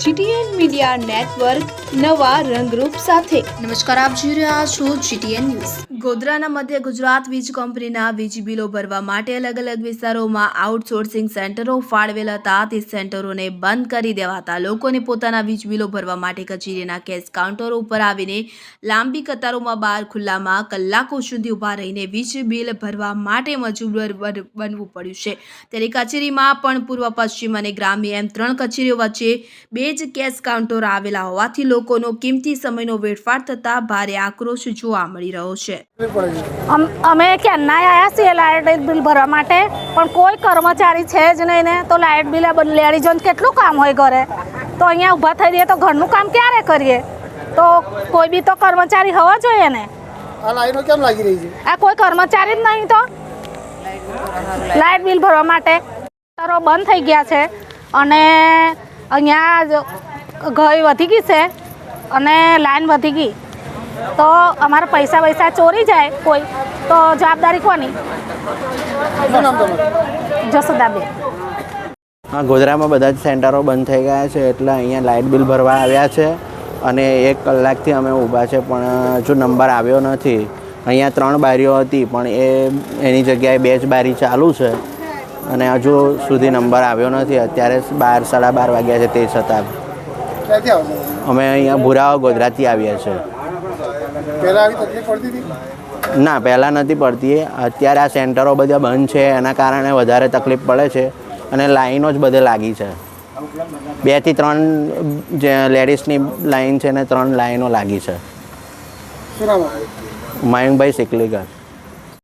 GTN media network નવા રંગરૂપ સાથે. નમસ્કાર, આપ જોઈ રહ્યા છો જીટીએન ન્યૂઝ. ગોધરાના મધ્ય ગુજરાત વીજ કંપનીના વીજ બિલો ભરવા માટે અલગ અલગ વિસ્તારોમાં આઉટસોર્સિંગ સેન્ટરો ફાળવેલ હતા. તે સેન્ટરોને બંધ કરી દેવાતા લોકોને પોતાના વીજ બિલો ભરવા માટે કચેરીના કેશ કાઉન્ટરો ઉપર આવીને લાંબી કતારોમાં બહાર ખુલ્લામાં કલાકો સુધી ઊભા રહીને વીજ બિલ ભરવા માટે મજબૂર બનવું પડ્યું છે. ત્યારે કચેરીમાં પણ પૂર્વ, પશ્ચિમ અને ગ્રામ્ય એમ ત્રણ કચેરીઓ વચ્ચે બે જ કેશ કાઉન્ટર આવેલા હોવાથી લોકોનો કિંમતી સમયનો વેડફાટ થતાં ભારે આક્રોશ જોવા મળી રહ્યો છે. અમે અમે ક્યારના આવ્યા છીએ લાઇટ બિલ ભરવા માટે પણ કોઈ કર્મચારી છે જ નહીં ને તો લાઇટ બિલ લેડીઝોને કેટલું કામ હોય ઘરે? તો અહીંયા ઊભા થઈ રહીએ તો ઘરનું કામ ક્યારે કરીએ? તો કોઈ બી તો કર્મચારી હોવા જોઈએ ને. આ લાઈનો કેમ લાગી રહી છે? આ કોઈ કર્મચારી જ નહીં તો. લાઇટ બિલ ભરવા માટે બંધ થઈ ગયા છે. અને અહીંયા ગઈ ઘર વધી ગઈ છે અને લાઈન વધી ગઈ. તો અમારા પૈસા વૈસા ચોરી જાય કોઈ તો જવાબદારી કોની? જસોદાબેન. હા ગોધરામાં બધા જ સેન્ટરો બંધ થઈ ગયા છે એટલે અહીંયા લાઇટ બિલ ભરવા આવ્યા છે અને એક કલાકથી અમે ઊભા છે પણ હજુ નંબર આવ્યો નથી. અહીંયા ત્રણ બારીઓ હતી પણ એ એની જગ્યાએ બે જ બારી ચાલુ છે. અને હજુ સુધી નંબર આવ્યો નથી. અત્યારે બાર સાડા બાર વાગ્યા છે તે છતાં. અમે અહીંયા ભુરાવા ગોધરાથી આવ્યા છે ના પહેલાં નથી પડતી. અત્યારે આ સેન્ટરો બધા બંધ છે એના કારણે વધારે તકલીફ પડે છે અને લાઈનો જ બધે લાગી છે. બેથી ત્રણ જે લેડીઝની લાઈન છે ને ત્રણ લાઈનો લાગી છે. માયુંગભાઈ મયંકભાઈ સિકલીગર.